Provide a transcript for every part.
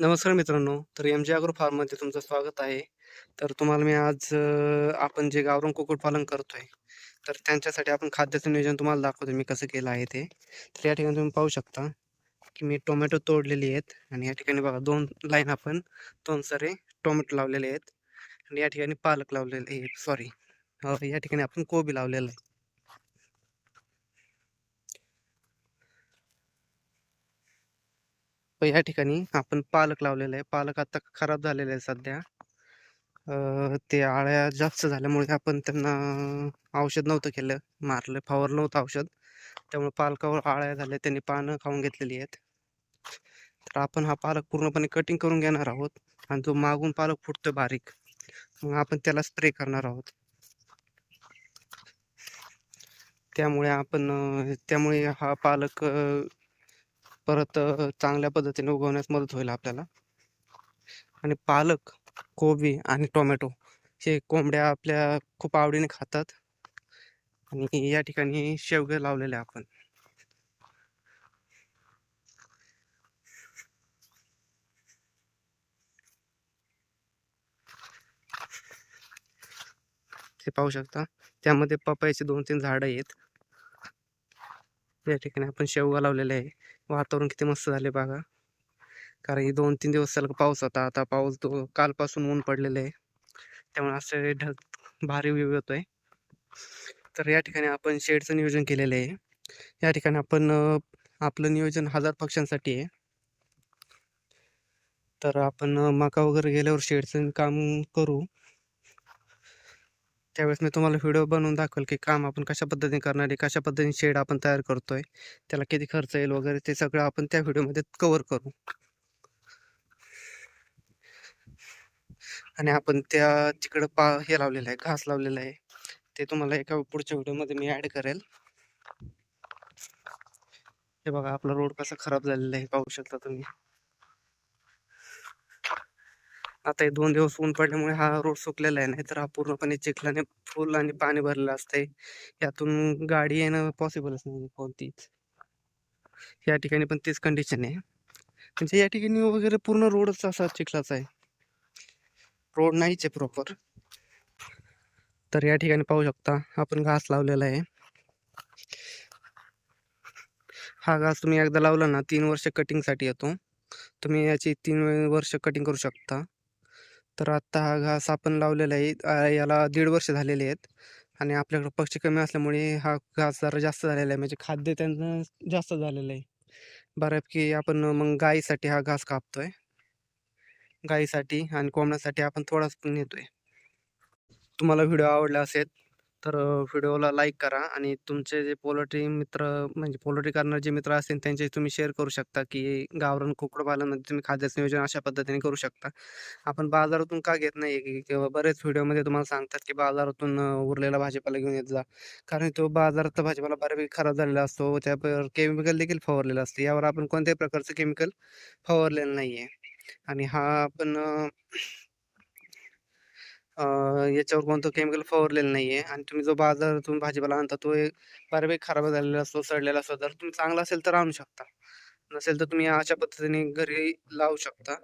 नमस्कार मित्रांनो. तर एम-जे अग्रो फार्ममध्ये तुमचं स्वागत आहे. तर तुम्हाला मी आज आपण जे गावरान कुक्कुटपालन करतोय, तर त्यांच्यासाठी आपण खाद्याचं नियोजन तुम्हाला दाखवतो मी कसं केलं आहे ते. तर या ठिकाणी तुम्ही पाहू शकता, की मी टोमॅटो तोडलेली आहेत आणि या ठिकाणी बघा दोन लाईन आपण दोन सारे टोमॅटो लावलेले आहेत आणि या ठिकाणी पालक लावलेले आहे सॉरी या ठिकाणी आपण कोबी लावलेला आहे. तर या ठिकाणी आपण पालक लावलेला आहे. पालक आता खराब झालेला आहे सध्या. ते आळ्या जास्त झाल्यामुळे आपण त्यांना औषध नव्हतं केलं, मारलं, फवारलं नव्हतं औषध. त्यामुळे पालकावर आळ्या झाल्या, त्यांनी पानं खाऊन घेतलेली आहेत. तर आपण हा पालक पूर्णपणे कटिंग करून घेणार आहोत आणि जो मागून पालक फुटतो बारीक, मग आपण त्याला स्प्रे करणार आहोत. त्यामुळे आपण त्यामुळे हा पालक परत चांगल्या पद्धतीने उगवण्यास मदत होईल आपल्याला. आणि पालक, कोबी आणि टोमॅटो हे कोंबड्या आपल्या खूप आवडीने खातात. आणि या ठिकाणी शेवगे लावलेले आपण. ते पाहू शकता. त्यामध्ये पपईची 2-3 झाडं आहेत. या ठिकाणी आपण शेवगा लावलेला आहे. वातावरण किती मस्त झाले बघा. कारण की 2-3 दिवस सलग पाऊस होता. आता पाऊस तो कालपासून ऊन पडलेलं आहे. त्यामुळे असे ढग भारी व्ह्यू येतोय. तर या ठिकाणी आपण शेडचं नियोजन केलेलं आहे. या ठिकाणी आपण आपलं नियोजन हजार पक्ष्यांसाठी आहे. तर आपण मका वगैरे गेल्यावर शेडचं काम करू. त्यावेळेस मी तुम्हाला व्हिडिओ बनवून दाखवेल, की काम आपण कशा पद्धतीने करणार आहे, कशा पद्धतीने शेड आपण तयार करतोय, त्याला किती खर्च येईल वगैरे ते सगळं आपण त्या व्हिडिओमध्ये कव्हर करू. आणि आपण त्या तिकडं पा हे लावलेलं आहे, घास लावलेला आहे. ते तुम्हाला एका पुढच्या व्हिडिओमध्ये मी ॲड करेल. हे बघा आपला रोड कसा खराब झालेला आहे पाहू शकता तुम्ही. आता हे दोन दिवस ऊन पडल्यामुळे हा रोड सुकलेला आहे. नाहीतर हा पूर्णपणे चिखलाने फुल आणि पाणी भरलेलं असतंय. यातून गाडी येणं पॉसिबलच नाही कोणतीच. या ठिकाणी पण तीच कंडिशन आहे. म्हणजे या ठिकाणी वगैरे पूर्ण रोडच असा चिखलाचा आहे. रोड नाहीच आहे प्रॉपर. तर या ठिकाणी पाहू शकता आपण घास लावलेला आहे. हा घास तुम्ही एकदा लावला ना तीन वर्ष कटिंगसाठी येतो. तुम्ही याची तीन वर्ष कटिंग करू शकता. तर आत्ता हा घास आपण लावलेला आहे. याला दीड वर्ष झालेले आहेत आणि आपल्याकडं पक्षी कमी असल्यामुळे हा घास जरा जास्त झालेला आहे. म्हणजे खाद्य त्यांचं जास्त झालेलं आहे. बऱ्यापैकी आपण मग गाईसाठी हा घास कापतोय. गाईसाठी आणि कोंबड्यासाठी आपण थोडाच नेतोय. तुम्हाला व्हिडिओ आवडला असेल, तर व्हिडिओला लाईक करा आणि तुमचे जे पोल्ट्री मित्र म्हणजे पोल्ट्री करणारे जे मित्र असतील त्यांचे तुम्ही शेअर करू शकता, की गावरान कुक्कुटपालनमध्ये तुम्ही खाद्याचं नियोजन अशा पद्धतीने करू शकता. आपण बाजारातून का घेत नाही की किंवा बरेच व्हिडिओमध्ये तुम्हाला सांगतात, की बाजारातून उरलेला भाजीपाला घेऊन येत जा. कारण तो बाजारात भाजीपाला बऱ्यापैकी खराब झालेला असतो. त्यावर केमिकल देखील फवारलेलं असतं. यावर आपण कोणत्याही प्रकारचं केमिकल फवारलेलं नाहीये आणि हा आपण याच्यावर कोणतं केमिकल फवारलेलं नाहीये आणि तुम्ही जो बाजारातून भाजीपाला आणता तो एक बऱ्यापैकी खराब झालेला असतो, सडलेला असतो. जर तुम्ही चांगला असेल तर आणू शकता. नसेल तर तुम्ही अशा पद्धतीने घरी लावू शकता.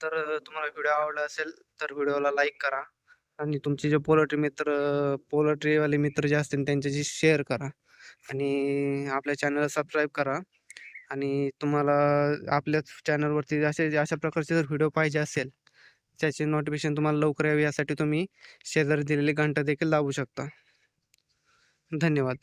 तर तुम्हाला व्हिडिओ आवडला असेल तर व्हिडिओला लाईक करा आणि तुमचे जे पोल्ट्री मित्र पोल्ट्रीवाले मित्र जे असतील त्यांच्याशी शेअर करा आणि आपल्या चॅनलला सबस्क्राईब करा आणि तुम्हाला आपल्या चॅनलवरती असे अशा प्रकारचे जर व्हिडिओ पाहिजे असेल, त्याची नोटिफिकेशन तुम्हाला लवकर यावी यासाठी तुम्ही शेजारी दिलेली घंटा देखील दाबू शकता. धन्यवाद.